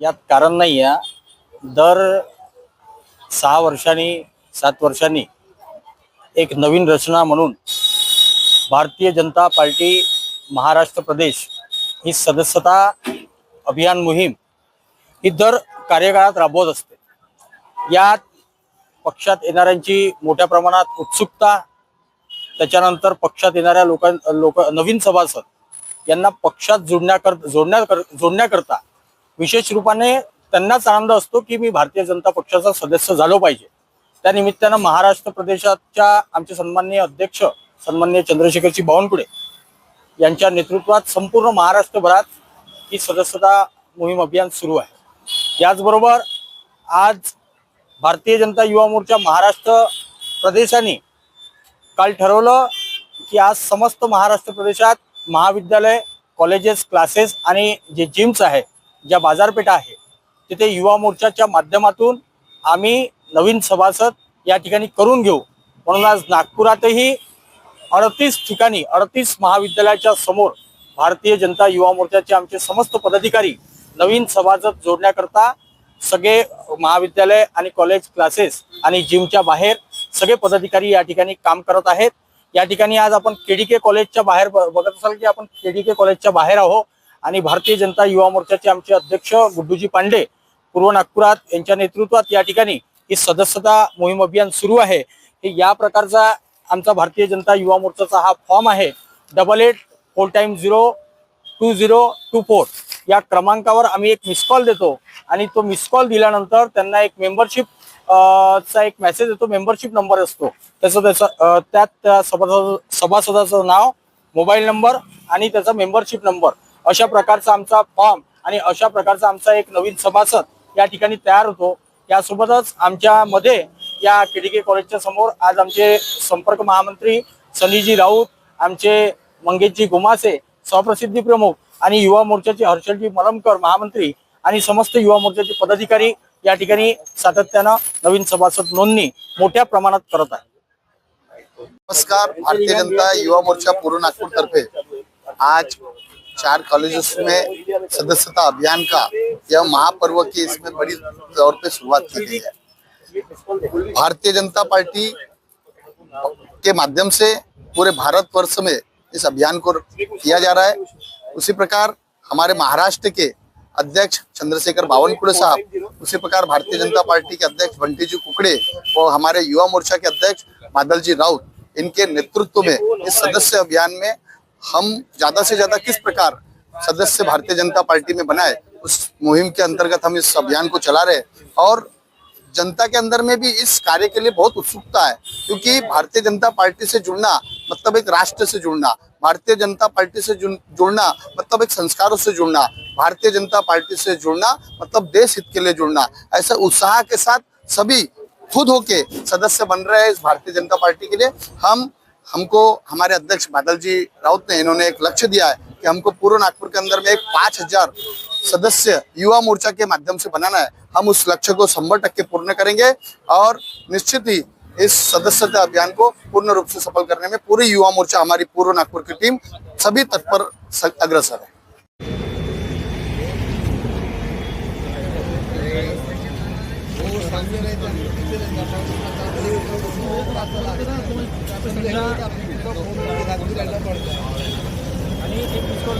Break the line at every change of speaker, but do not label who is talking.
यात कारण नाही आहे दर सहा वर्षांनी सात वर्षांनी एक नवीन रचना म्हणून भारतीय जनता पार्टी महाराष्ट्र प्रदेश ही सदस्यता अभियान मोहीम ही दर कार्यकाळात राबवत असते. यात पक्षात येणाऱ्यांची मोठ्या प्रमाणात उत्सुकता त्याच्यानंतर पक्षात येणाऱ्या लोकां लोक नवीन सभासद यांना पक्षात जोडण्याकर जोडण्या जोडण्याकरता विशेष रूपाने त्यांनाच आनंद असतो की मी भारतीय जनता पक्षाचा सदस्य झालो पाहिजे. त्या निमित्तानं महाराष्ट्र प्रदेशाच्या आमचे सन्माननीय अध्यक्ष सन्माननीय चंद्रशेखरजी बावनकुळे यांच्या नेतृत्वात संपूर्ण महाराष्ट्रभरात ही सदस्यता मोहीम अभियान सुरू आहे. याचबरोबर आज भारतीय जनता युवा मोर्चा महाराष्ट्र प्रदेशाने काल ठरवलं की आज समस्त महाराष्ट्र प्रदेशात महाविद्यालय कॉलेजेस क्लासेस आणि जे जिम्स आहे ज्या बाजारपेठा आहे तिथे युवा मोर्चाच्या माध्यमातून आम्ही नवीन सभासद या ठिकाणी करून घेऊ. म्हणून आज नागपुरातही अडतीस ठिकाणी अडतीस महाविद्यालयाच्या समोर भारतीय जनता युवा मोर्चाचे आमचे समस्त पदाधिकारी नवीन सभासद जोडण्याकरता सगळे महाविद्यालय आणि कॉलेज क्लासेस आणि जिमच्या बाहेर सगळे पदाधिकारी या ठिकाणी काम करत आहेत. या ठिकाणी आज आपण केडीके कॉलेजच्या बाहेर बघत असाल की आपण केडीके कॉलेजच्या बाहेर आहो आणि भारतीय जनता युवा मोर्चाचे आमचे अध्यक्ष गुड्डूजी पांडे पूर्व नागपुरात यांच्या नेतृत्वात या ठिकाणी ही सदस्यता मोहीम अभियान सुरू आहे. हे या प्रकारचा आमचा भारतीय जनता युवा मोर्चाचा हा फॉर्म आहे. Double eight four time zero two zero two four या क्रमांकावर आम्ही एक मिस कॉल देतो आणि तो मिस कॉल दिल्यानंतर त्यांना एक मेंबरशिप चा एक मेसेज येतो. मेंबरशिप नंबर असतो. त्याचं त्याचा त्यात त्या सभासद सभासदाचं नाव मोबाईल नंबर आणि त्याचा मेंबरशिप नंबर अशा प्रकारचा आमचा फॉर्म आणि अशा प्रकारचा आमचा एक नवीन सभासद या ठिकाणी तयार होतो. यासोबतच आमच्या मध्ये या केडीके कॉलेजच्या समोर आज आमचे संपर्क महामंत्री सनीजी राऊत आमचे मंगेशजी गुमासे स्वप्रसिद्धी प्रमुख आणि युवा मोर्चाचे हर्षलजी मलमकर महामंत्री आणि समस्त युवा मोर्चाचे पदाधिकारी या ठिकाणी सातत्यानं नवीन सभासद नोंदणी मोठ्या प्रमाणात करत
नमस्कार, भारतीय जनता युवा मोर्चा पूर्व नागपुर तरफे आज चार कॉलेजेस में सदस्यता अभियान का यह महापर्व की इसमें बड़ी तौर पे शुरुआत की गई है। भारतीय जनता पार्टी के माध्यम से पूरे भारत वर्ष में इस अभियान को किया जा रहा है। उसी प्रकार हमारे महाराष्ट्र के अध्यक्ष चंद्रशेखर बावनकुड़े साहब उसी प्रकार भारतीय जनता पार्टी के अध्यक्ष बंटी जी कुकड़े और हमारे युवा मोर्चा के अध्यक्ष बादल जी राउत इनके नेतृत्व में इस सदस्य अभियान में हम ज़्यादा से ज़्यादा किस प्रकार सदस्य भारतीय जनता पार्टी में बनाए उस मुहिम के अंतर्गत हम इस अभियान को चला रहे और जनता के अंदर में भी इस कार्य के लिए बहुत उत्सुकता है क्योंकि भारतीय जनता पार्टी से जुड़ना मतलब एक राष्ट्र से जुड़ना भारतीय जनता पार्टी से जुड़ना मतलब एक संस्कारों से जुड़ना भारतीय जनता पार्टी से जुड़ना मतलब देश हित के लिए जुड़ना, ऐसा उत्साह के साथ सभी खुद होके सदस्य बन रहे हैं इस भारतीय जनता पार्टी के लिए। हम, हमको, हमारे अध्यक्ष बादल जी राउत ने इन्होंने एक लक्ष्य दिया है कि हमको पूर्व नागपुर के अंदर में एक पाँच हज़ार सदस्य युवा मोर्चा के माध्यम से बनाना है। हम उस लक्ष्य को संभव टक्के पूर्ण करेंगे और निश्चित ही इस सदस्यता अभियान को पूर्ण रूप से सफल करने में पूरी युवा मोर्चा, हमारी पूर्व नागपुर की टीम सभी तत्पर अग्रसर है।
आणि एक मिस कॉल